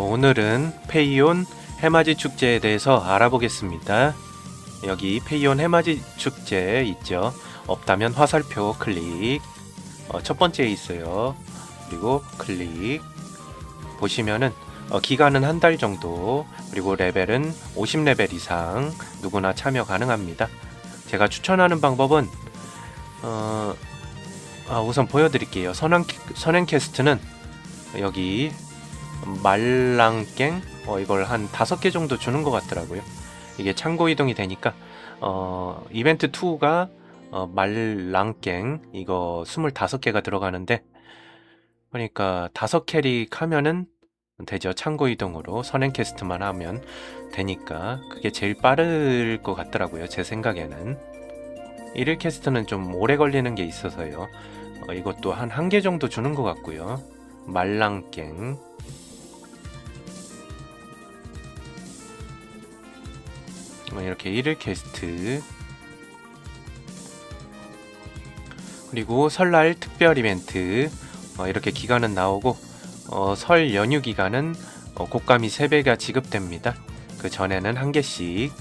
어, 오늘은 페이온 해맞이 축제에 대해서 알아보겠습니다. 여기 페이온 해맞이 축제 있죠. 없다면 화살표 클릭. 어, 첫 번째에 있어요. 그리고 클릭. 보시면은 어, 기간은 한 달 정도, 그리고 레벨은 50레벨 이상 누구나 참여 가능합니다. 제가 추천하는 방법은 어, 아, 우선 보여드릴게요. 선행, 선행 캐스트는 여기 말랑깽 어, 이걸 한 다섯 개 정도 주는 것 같더라고요. 이게 창고 이동이 되니까 어, 이벤트 2가 어, 말랑깽 이거 25개가 들어가는데 그러니까 다섯 캐릭 하면은 되죠. 창고 이동으로 선행 캐스트만 하면 되니까 그게 제일 빠를 것 같더라고요. 제 생각에는 1일 캐스트는 좀 오래 걸리는 게 있어서요. 어, 이것도 한 한 개 정도 주는 것 같고요. 말랑깽 어, 이렇게 1일 캐스트 그리고 설날 특별 이벤트 어, 이렇게 기간은 나오고 어, 설 연휴 기간은 어, 곶감이 3배가 지급됩니다. 그 전에는 한 개씩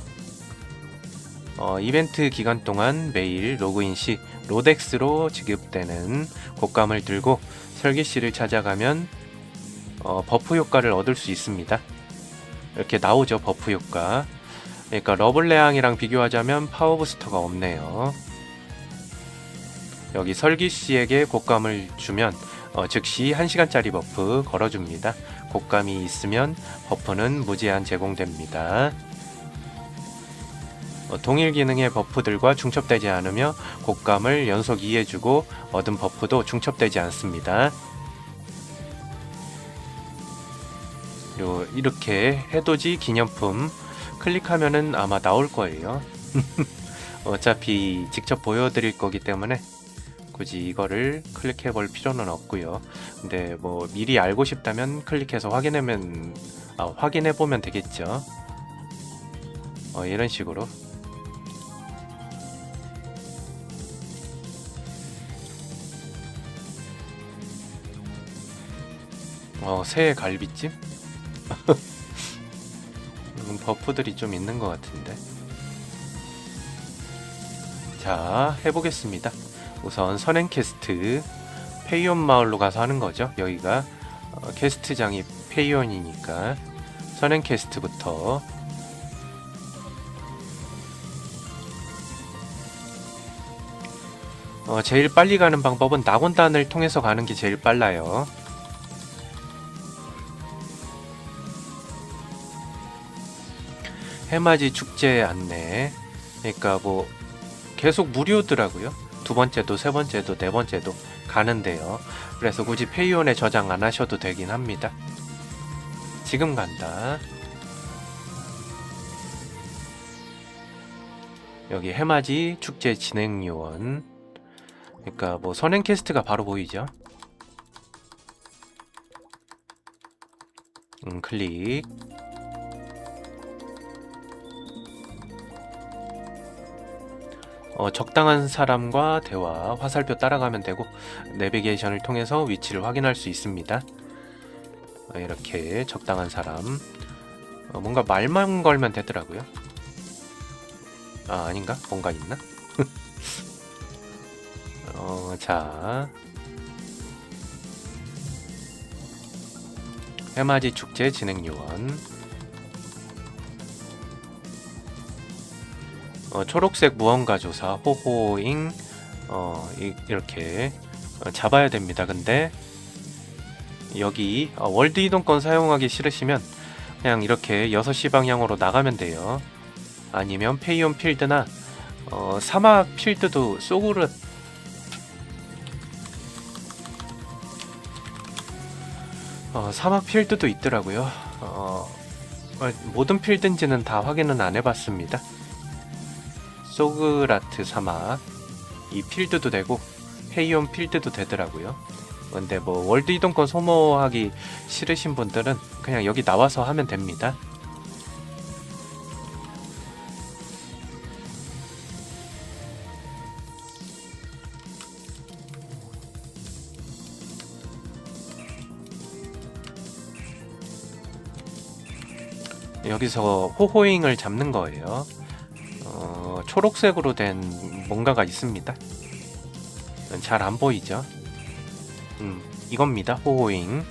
어, 이벤트 기간 동안 매일 로그인 시 로덱스로 지급되는 곶감을 들고 씨를 찾아가면 어, 버프 효과를 얻을 수 있습니다. 이렇게 나오죠 버프 효과. 그러니까 러블레앙이랑 비교하자면 파워 부스터가 없네요. 여기 설기 씨에게 곶감을 주면 어, 즉시 1시간짜리 버프 걸어줍니다. 곶감이 있으면 버프는 무제한 제공됩니다. 어, 동일 기능의 버프들과 중첩되지 않으며 곶감을 연속 2해주고 얻은 버프도 중첩되지 않습니다. 그리고 이렇게 해돋이 기념품 클릭하면은 아마 나올 거예요. 어차피 직접 보여드릴 거기 때문에 굳이 이거를 클릭해 볼 필요는 없고요. 근데 뭐 미리 알고 싶다면 클릭해서 확인하면 아, 확인해 보면 되겠죠. 어, 이런 식으로 어, 새해 갈비찜? 음, 버프들이 좀 있는 것 같은데. 자, 해보겠습니다. 우선 선행 캐스트 페이온 마을로 가서 하는 거죠. 여기가 어, 캐스트장이 페이온이니까 선행 캐스트부터 어, 제일 빨리 가는 방법은 낙원단을 통해서 가는 게 제일 빨라요. 해맞이 축제 안내. 그러니까 뭐 계속 무료더라고요. 두 번째도 세 번째도 네 번째도 가는데요. 그래서 굳이 페이온에 저장 안 하셔도 되긴 합니다. 지금 간다. 여기 해맞이 축제 진행 요원. 그러니까 뭐 선행 캐스트가 바로 보이죠. 음, 클릭. 어, 적당한 사람과 대화, 화살표 따라가면 되고 내비게이션을 통해서 위치를 확인할 수 있습니다. 어, 이렇게 적당한 사람 어, 뭔가 말만 걸면 되더라고요. 아 아닌가? 뭔가 있나? 어, 자 해맞이 축제 진행 요원 어, 초록색 무언가 조사 호호잉 어, 이, 렇게 어, 잡아야 됩니다. 근데 여기 어, 월드 이동권 사용하기 싫으시면 그냥 이렇게 6시 방향으로 나가면 돼요. 아니면 페이온 필드나 어, 사막 필드도 쏘그릇 어, 사막 필드도 있더라고요. 어, 어, 모든 필드인지는 다 확인은 안 해봤습니다. 소그라트 사막 이 필드도 되고 페이온 필드도 되더라고요. 근데 뭐 월드 이동권 소모하기 싫으신 분들은 그냥 여기 나와서 하면 됩니다. 여기서 호호잉을 잡는 거예요. 어, 초록색으로 된 뭔가가 있습니다. 잘 안 보이죠? 음, 이겁니다. 호호잉.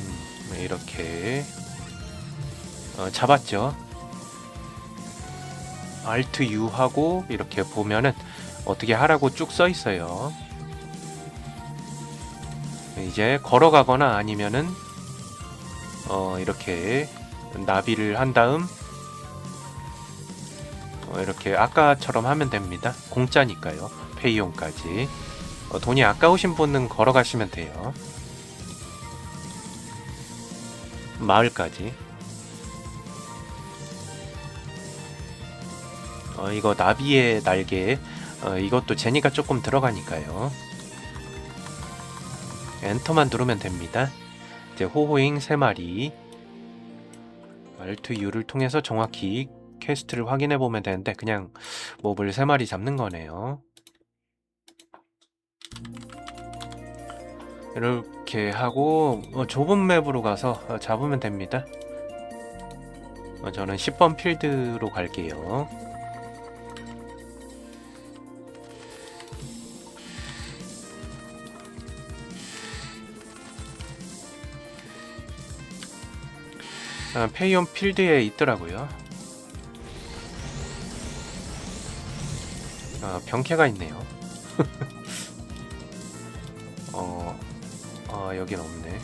음, 이렇게 어, 잡았죠. Alt U 하고 이렇게 보면은 어떻게 하라고 쭉 써 있어요. 이제 걸어가거나 아니면은 어 이렇게 나비를 한 다음 어 이렇게 아까처럼 하면 됩니다. 공짜니까요. 페이용까지 어 돈이 아까우신 분은 걸어가시면 돼요. 마을까지 어 이거 나비의 날개 어 이것도 제니가 조금 들어가니까요. 엔터만 누르면 됩니다. 이제 호호잉 3마리 Alt U를 통해서 정확히 퀘스트를 확인해 보면 되는데 그냥 몹을 3마리 잡는 거네요. 이렇게 하고 어, 좁은 맵으로 가서 어, 잡으면 됩니다. 어, 저는 10번 필드로 갈게요. 페이온 필드에 있더라고요. 아, 병캐가 있네요. 어, 아, 여긴 없네.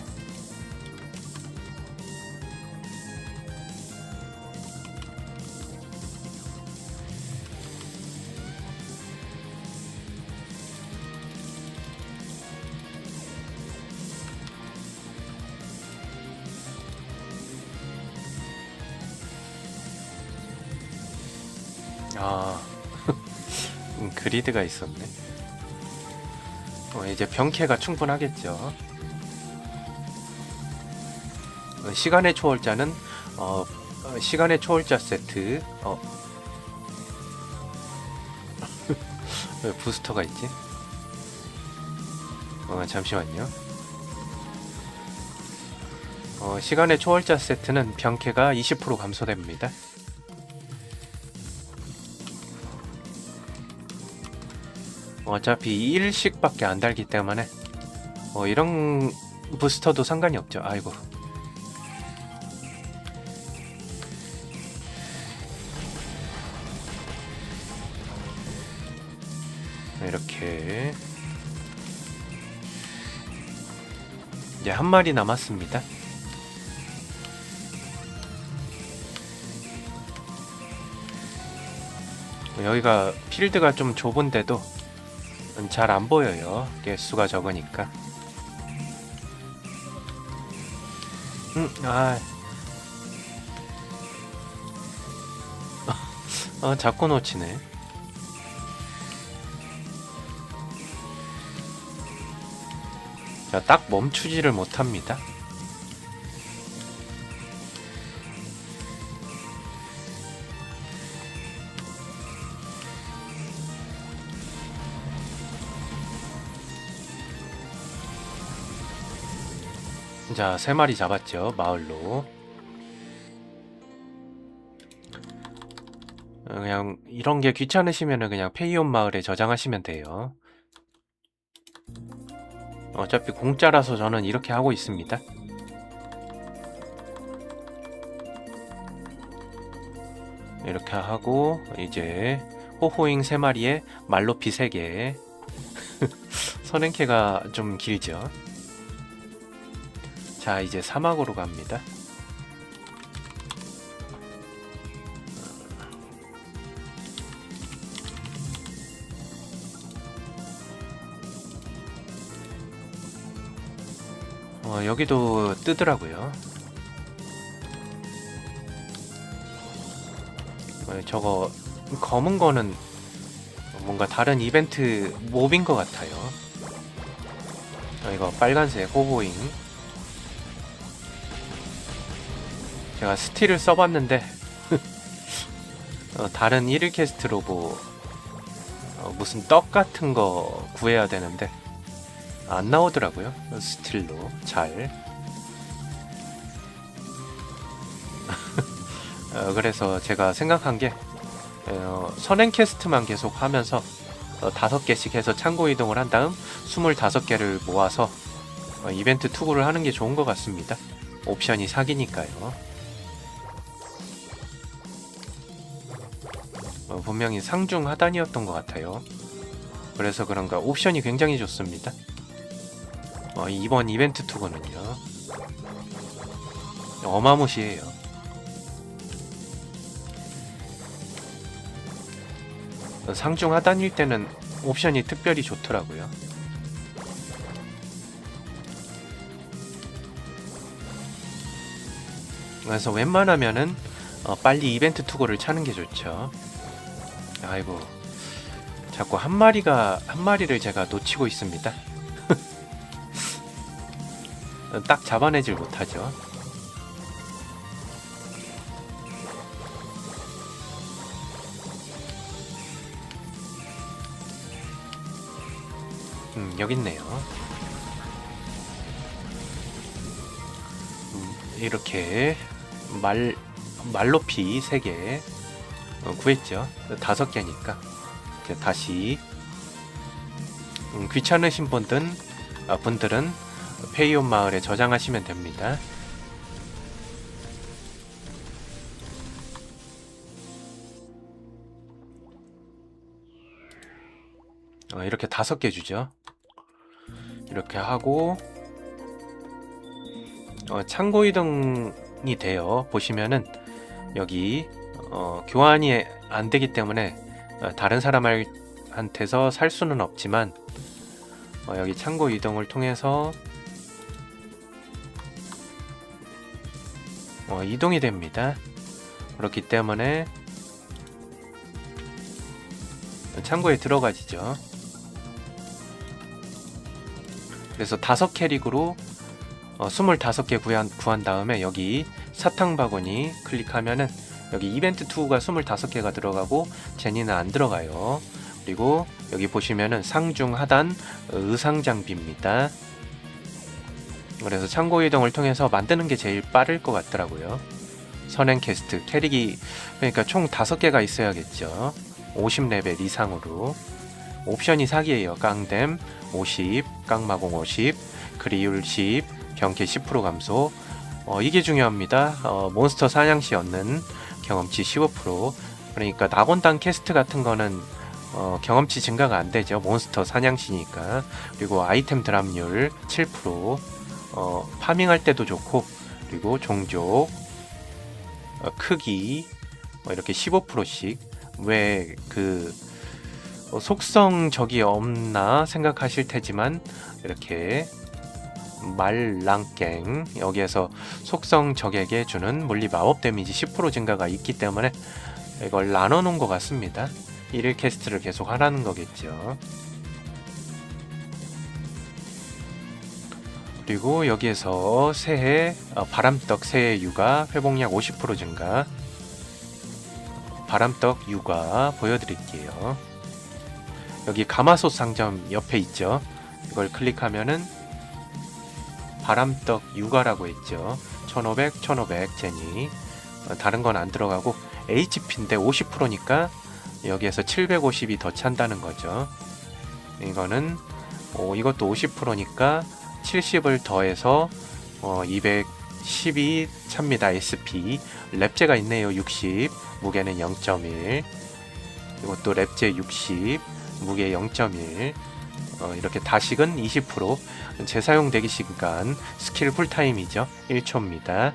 그리드가 있었네. 어, 이제 병캐가 충분하겠죠. 어, 시간의 초월자는 어, 어, 시간의 초월자 세트. 어. 왜 부스터가 있지? 어, 잠시만요. 어, 시간의 초월자 세트는 병캐가 20% 감소됩니다. 어차피 1씩밖에 안 달기 때문에 뭐 이런 부스터도 상관이 없죠. 아이고. 이렇게 이제 한 마리 남았습니다. 여기가 필드가 좀 좁은데도 잘 안 보여요. 개수가 적으니까. 음, 아. 아, 자꾸 놓치네. 자, 딱 멈추지를 못합니다. 자, 세 마리 잡았죠. 마을로. 어, 그냥 이런 게 귀찮으시면 그냥 페이온 마을에 저장하시면 돼요. 어차피 공짜라서 저는 이렇게 하고 있습니다. 이렇게 하고 이제 호호잉 세 마리에 말로피 세 개. 선행캐가 좀 길죠. 자, 이제 사막으로 갑니다. 어, 여기도 뜨더라고요. 어, 저거 검은 거는 뭔가 다른 이벤트 몹인 것 같아요. 어, 이거 빨간색 호보잉. 제가 스틸을 써봤는데 어, 다른 1일 캐스트로 뭐 어, 무슨 떡 같은 거 구해야 되는데 안 나오더라고요. 스틸로 잘. 어, 그래서 제가 생각한 게 어, 선행 캐스트만 계속 하면서 어, 다섯 개씩 해서 창고 이동을 한 다음 25개를 모아서 어, 이벤트 투구를 하는 게 좋은 것 같습니다. 옵션이 사기니까요. 분명히 상중 하단이었던 것 같아요. 그래서 그런가 옵션이 굉장히 좋습니다. 어, 이번 이벤트 투구는요. 어마무시해요. 어, 상중 하단일 때는 옵션이 특별히 좋더라고요. 그래서 웬만하면은 어, 빨리 이벤트 투고를 차는 게 좋죠. 아이고 자꾸 한 마리가 한 마리를 제가 놓치고 있습니다. 딱 잡아내질 못하죠. 음, 여기 있네요. 음, 이렇게 말 말높이 3개 어, 구했죠. 다섯 개니까 다시 음, 귀찮으신 분들은 아, 분들은 페이온 마을에 저장하시면 됩니다. 어, 이렇게 다섯 개 주죠. 이렇게 하고 어, 창고 이동이 돼요. 보시면은 여기 어, 교환이 안 되기 때문에 어, 다른 사람한테서 살 수는 없지만 어, 여기 창고 이동을 통해서 어, 이동이 됩니다. 그렇기 때문에 창고에 들어가지죠. 그래서 다섯 캐릭으로 어, 25개 구한, 구한 다음에 여기 사탕 바구니 클릭하면은 여기 이벤트 투가 25개가 들어가고 제니는 안 들어가요. 그리고 여기 보시면은 상중 하단 의상 장비입니다. 그래서 창고 이동을 통해서 만드는 게 제일 빠를 것 같더라고요. 선행 캐스트 캐릭이 그러니까 총 5개가 있어야겠죠. 50레벨 이상으로 옵션이 사기예요. 깡댐 50, 깡마공 50, 그리율 10, 경쾌 10% 감소. 어, 이게 중요합니다. 어, 몬스터 사냥 시 얻는 경험치 15%. 그러니까 낙원당 캐스트 같은 거는 어, 경험치 증가가 안 되죠. 몬스터 사냥시니까. 그리고 아이템 드랍률 7%. 어, 파밍할 때도 좋고. 그리고 종족 어, 크기 뭐 이렇게 15%씩 왜 그 어, 속성 적이 없나 생각하실 테지만 이렇게 말랑깽 여기에서 속성 적에게 주는 물리 마법 데미지 10% 증가가 있기 때문에 이걸 나눠 놓은 것 같습니다. 1일 캐스트를 계속 하라는 거겠죠. 그리고 여기에서 새해 어, 바람떡 새해 육아 회복량 50% 증가 바람떡 육아 보여드릴게요. 여기 가마솥 상점 옆에 있죠. 이걸 클릭하면은 바람떡 육아라고 있죠. 1500, 1500 제니. 어, 다른 건 안 들어가고 HP인데 50%니까 여기에서 750이 더 찬다는 거죠. 이거는 어, 이것도 50%니까 70을 더해서 어, 210이 찹니다. SP 랩제가 있네요. 60 무게는 0.1 이것도 랩제 60 무게 0.1 어, 이렇게 다식은 20% 재사용 대기 시간 스킬 쿨타임이죠. 1초입니다.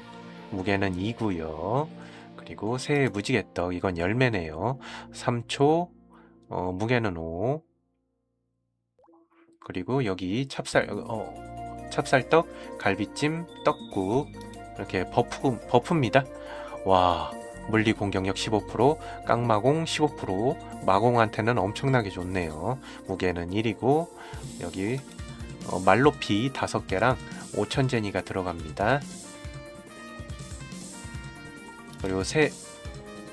무게는 2고요. 그리고 새해 무지개떡 이건 열매네요. 3초 어, 무게는 5 그리고 여기 찹쌀 어, 찹쌀떡 갈비찜 떡국 이렇게 버프 버프입니다. 와 물리 공격력 15%, 깡마공 15%, 마공한테는 엄청나게 좋네요. 무게는 1이고 여기 어, 말높이 5개랑 5천 제니가 들어갑니다. 그리고 새,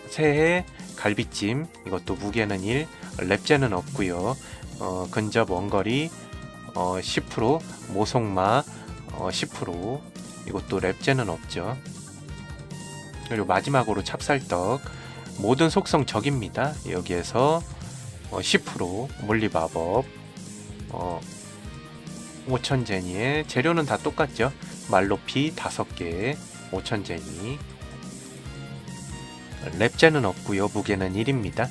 새해 갈비찜 이것도 무게는 1, 랩제는 없고요. 어, 근접 원거리 어, 10% 모속마 어, 10% 이것도 랩제는 없죠. 그리고 마지막으로 찹쌀떡 모든 속성 적입니다. 여기에서 어, 10% 몰리마법 어, 5천 제니에 재료는 다 똑같죠. 말로피 5개 5천 제니 랩제는 없고요. 무게는 1입니다.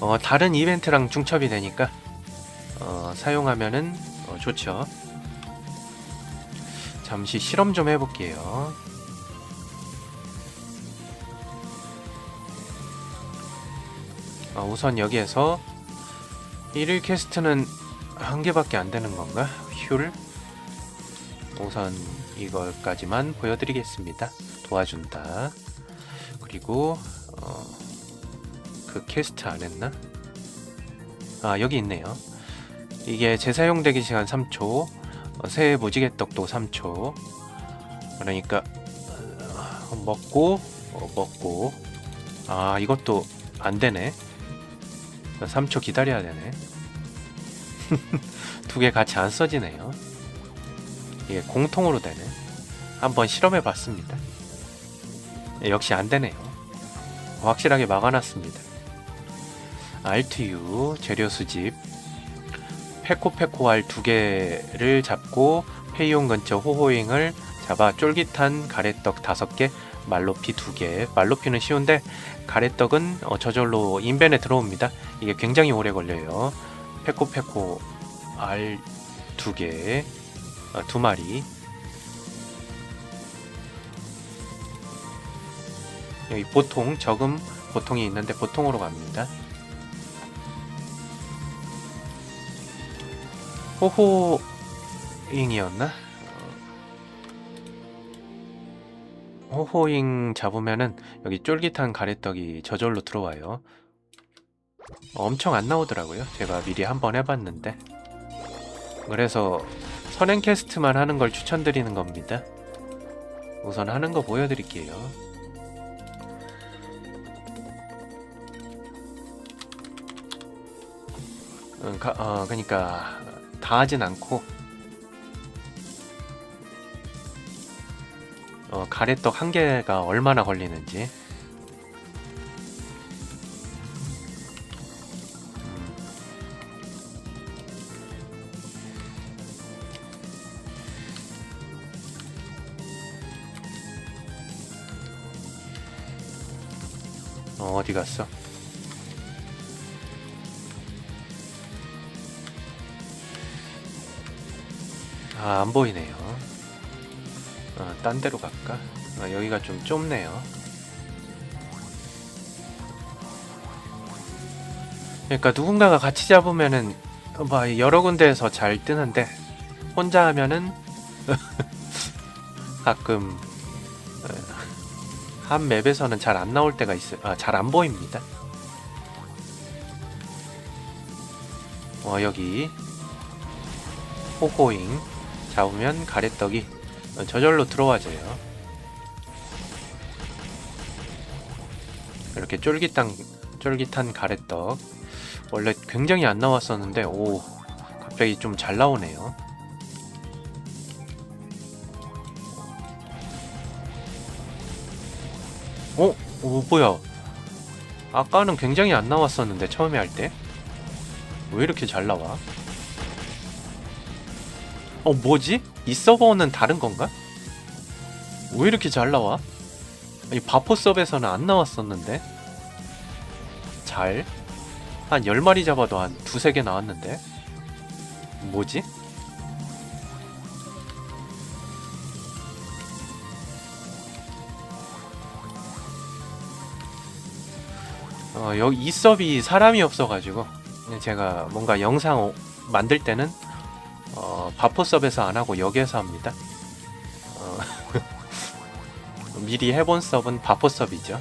어, 다른 이벤트랑 중첩이 되니까 어, 사용하면은 어, 좋죠. 잠시 실험 좀 해볼게요. 어, 우선 여기에서 1일 퀘스트는 한 개밖에 안 되는 건가? 휴를? 우선 이걸까지만 보여드리겠습니다. 도와준다. 그리고 어, 그 퀘스트 안 했나? 아 여기 있네요. 이게 재사용 대기 시간 3초, 어, 새해 무지개 떡도 3초. 그러니까 어, 먹고 어, 먹고 아 이것도 안 되네. 3초 기다려야 되네. 두 개 같이 안 써지네요. 이게 공통으로 되네. 한번 실험해 봤습니다. 예, 역시 안 되네요. 확실하게 막아놨습니다. RTU 재료 수집 페코페코알 두 개를 잡고 페이온 근처 호호잉을 잡아 쫄깃한 가래떡 다섯 개 말로피 두 개. 말로피는 쉬운데 가래떡은 어, 저절로 인벤에 들어옵니다. 이게 굉장히 오래 걸려요. 페코페코 알 두 개, 어, 두 마리. 여기 보통 저금 보통이 있는데 보통으로 갑니다. 호호잉이었나? 어, 호호잉 잡으면은 여기 쫄깃한 가래떡이 저절로 들어와요. 엄청 안 나오더라고요. 제가 미리 한번 해봤는데. 그래서 선행 캐스트만 하는 걸 추천드리는 겁니다. 우선 하는 거 보여드릴게요. 음, 가, 어, 그러니까 다 하진 않고 어, 가래떡 한 개가 얼마나 걸리는지 음. 어, 어디 갔어? 아, 안 보이네요. 어, 딴 데로 갈까? 아, 여기가 좀 좁네요. 그러니까 누군가가 같이 잡으면은 막 여러 군데에서 잘 뜨는데 혼자 하면은 가끔 어, 한 맵에서는 잘 안 나올 때가 있어요. 아, 잘 안 보입니다. 어, 여기 호호잉 잡으면 가래떡이 저절로 들어와져요. 이렇게 쫄깃한 쫄깃한 가래떡 원래 굉장히 안 나왔었는데 오 갑자기 좀 잘 나오네요. 어? 오 뭐야? 아까는 굉장히 안 나왔었는데 처음에 할 때? 왜 이렇게 잘 나와? 어 뭐지? 이 서버는 다른 건가? 왜 이렇게 잘 나와? 이 바포 서버에서는 안 나왔었는데 잘? 한 10마리 잡아도 한 두세 개 나왔는데 뭐지? 어, 여기 이 서비 사람이 없어가지고 제가 뭔가 영상 오- 만들 때는 어, 바포섭에서 안 하고 여기에서 합니다. 어, 미리 해본 섭은 바포섭이죠.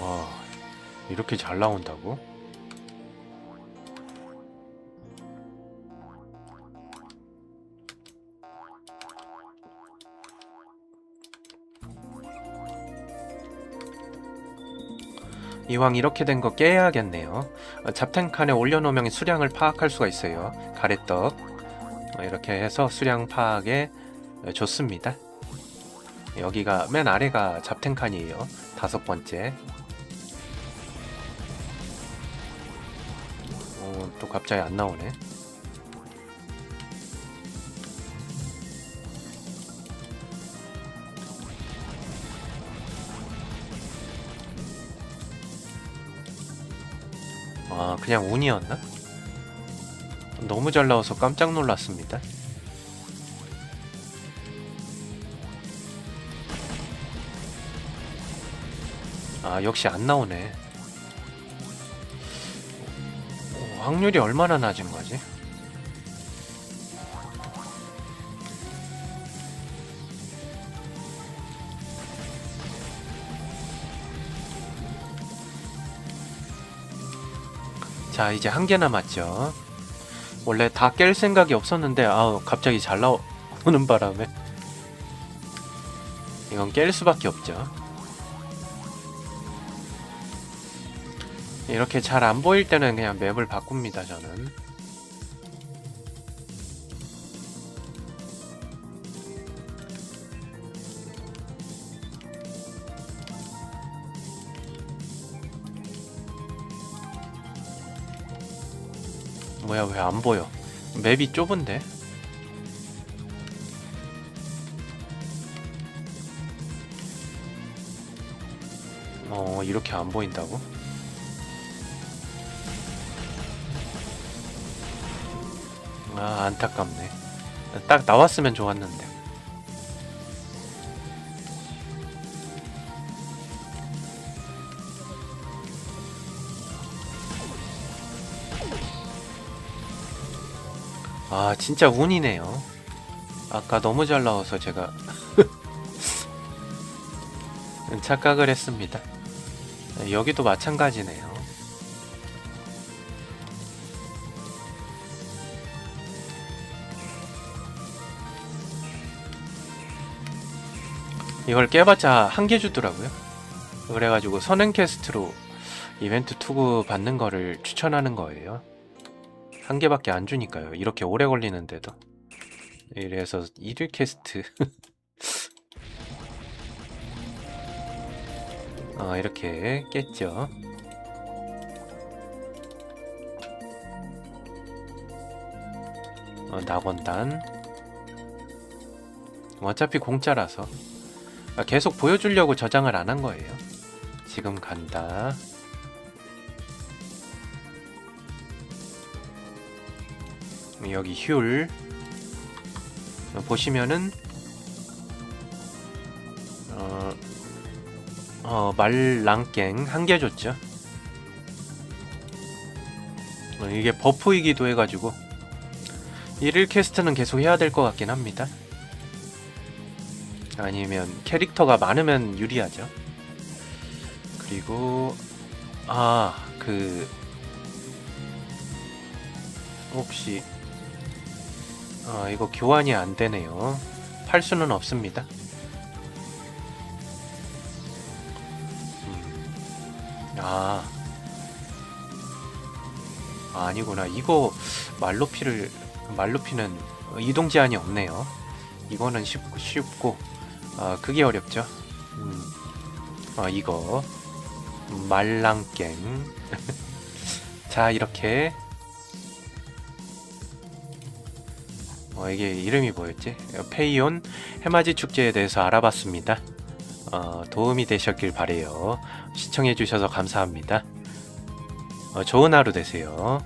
와, 이렇게 잘 나온다고? 이왕 이렇게 된 거 깨야겠네요. 어, 잡텐칸에 올려놓으면 수량을 파악할 수가 있어요. 가래떡 어, 이렇게 해서 수량 파악에 어, 좋습니다. 여기가 맨 아래가 잡텐칸이에요. 다섯 번째. 어, 또 갑자기 안 나오네. 아, 그냥 운이었나? 너무 잘 나와서 깜짝 놀랐습니다. 아, 역시 안 나오네. 오, 확률이 얼마나 낮은 거지? 자, 이제 한 개 남았죠. 원래 다 깰 생각이 없었는데, 아우, 갑자기 잘 나오는 바람에. 이건 깰 수밖에 없죠. 이렇게 잘 안 보일 때는 그냥 맵을 바꿉니다, 저는. 뭐야, 왜 안 보여? 맵이 좁은데? 어, 이렇게 안 보인다고? 아, 안타깝네. 딱 나왔으면 좋았는데. 아, 진짜 운이네요. 아까 너무 잘 나와서 제가 착각을 했습니다. 여기도 마찬가지네요. 이걸 깨봤자 한 개 주더라고요. 그래가지고 선행 캐스트로 이벤트 투구 받는 거를 추천하는 거예요. 한 개밖에 안 주니까요. 이렇게 오래 걸리는데도. 이래서 일일 캐스트. 어, 이렇게 깼죠. 어, 낙원단. 어차피 공짜라서. 아, 계속 보여주려고 저장을 안 한 거예요. 지금 간다. 여기 흉 보시면은 어, 어 말랑깽 한 개 줬죠. 어, 이게 버프이기도 해가지고 일일 캐스트는 계속 해야 될 것 같긴 합니다. 아니면 캐릭터가 많으면 유리하죠. 그리고 아그 혹시 아 이거 교환이 안 되네요. 팔 수는 없습니다. 음. 아. 아 아니구나. 이거 말로피를 말로피는 이동 제한이 없네요. 이거는 쉽고 쉽고 아 그게 어렵죠. 음. 아 이거 말랑깽. 자 이렇게 어, 이게 이름이 뭐였지? 페이온 해맞이 축제에 대해서 알아봤습니다. 어, 도움이 되셨길 바래요. 시청해주셔서 감사합니다. 어, 좋은 하루 되세요.